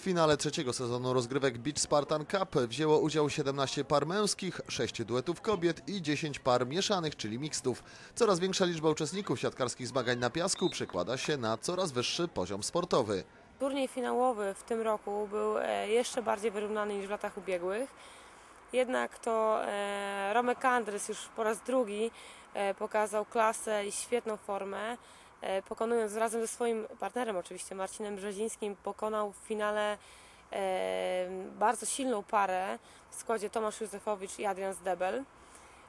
finale trzeciego sezonu rozgrywek Beach Spartan Cup wzięło udział 17 par męskich, 6 duetów kobiet i 10 par mieszanych, czyli mixtów. Coraz większa liczba uczestników siatkarskich zmagań na piasku przekłada się na coraz wyższy poziom sportowy. Turniej finałowy w tym roku był e, jeszcze bardziej wyrównany niż w latach ubiegłych. Jednak to e, Romek Andrys już po raz drugi e, pokazał klasę i świetną formę. E, Pokonując razem ze swoim partnerem, oczywiście Marcinem Brzezińskim, pokonał w finale e, bardzo silną parę w składzie Tomasz Józefowicz i Adrian Zdebel.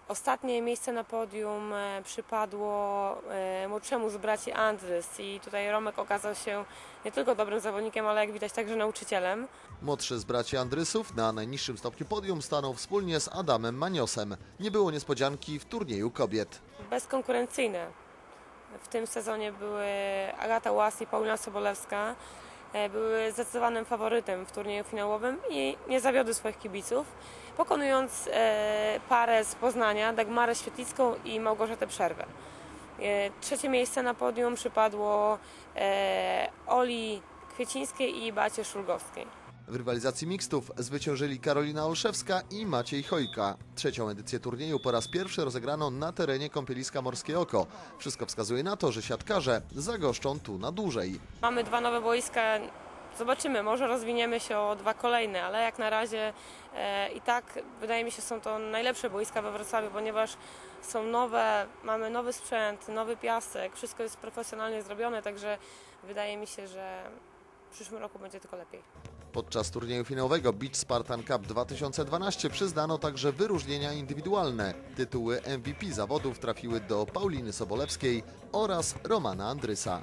Ostatnie miejsce na podium e, przypadło młodszemu z braci Andrys i tutaj Romek okazał się nie tylko dobrym zawodnikiem, ale jak widać także nauczycielem. Młodszy z braci Andrysów na najniższym stopniu podium stanął wspólnie z Adamem Maniosem. Nie było niespodzianki w turnieju kobiet. Bezkonkurencyjne. W tym sezonie były Agata Łas i Paulina Sobolewska. E, Były zdecydowanym faworytem w turnieju finałowym i nie zawiodły swoich kibiców, pokonując e, parę z Poznania, Dagmarę Świetlicką i Małgorzatę Przerwę. E, Trzecie miejsce na podium przypadło Oli Kwiecińskiej i Bacie Szulgowskiej. W rywalizacji mixtów zwyciężyli Karolina Olszewska i Maciej Chojka. Trzecią edycję turnieju po raz pierwszy rozegrano na terenie kąpieliska Morskie Oko. Wszystko wskazuje na to, że siatkarze zagoszczą tu na dłużej. Mamy dwa nowe boiska. Zobaczymy, może rozwiniemy się o dwa kolejne, ale jak na razie e, i tak wydaje mi się są to najlepsze boiska we Wrocławiu, ponieważ są nowe, mamy nowy sprzęt, nowy piasek, wszystko jest profesjonalnie zrobione, także wydaje mi się, że w przyszłym roku będzie tylko lepiej. Podczas turnieju finałowego Beach Spartan Cup 2012 przyznano także wyróżnienia indywidualne. Tytuły MVP zawodów trafiły do Pauliny Sobolewskiej oraz Romana Andrysa.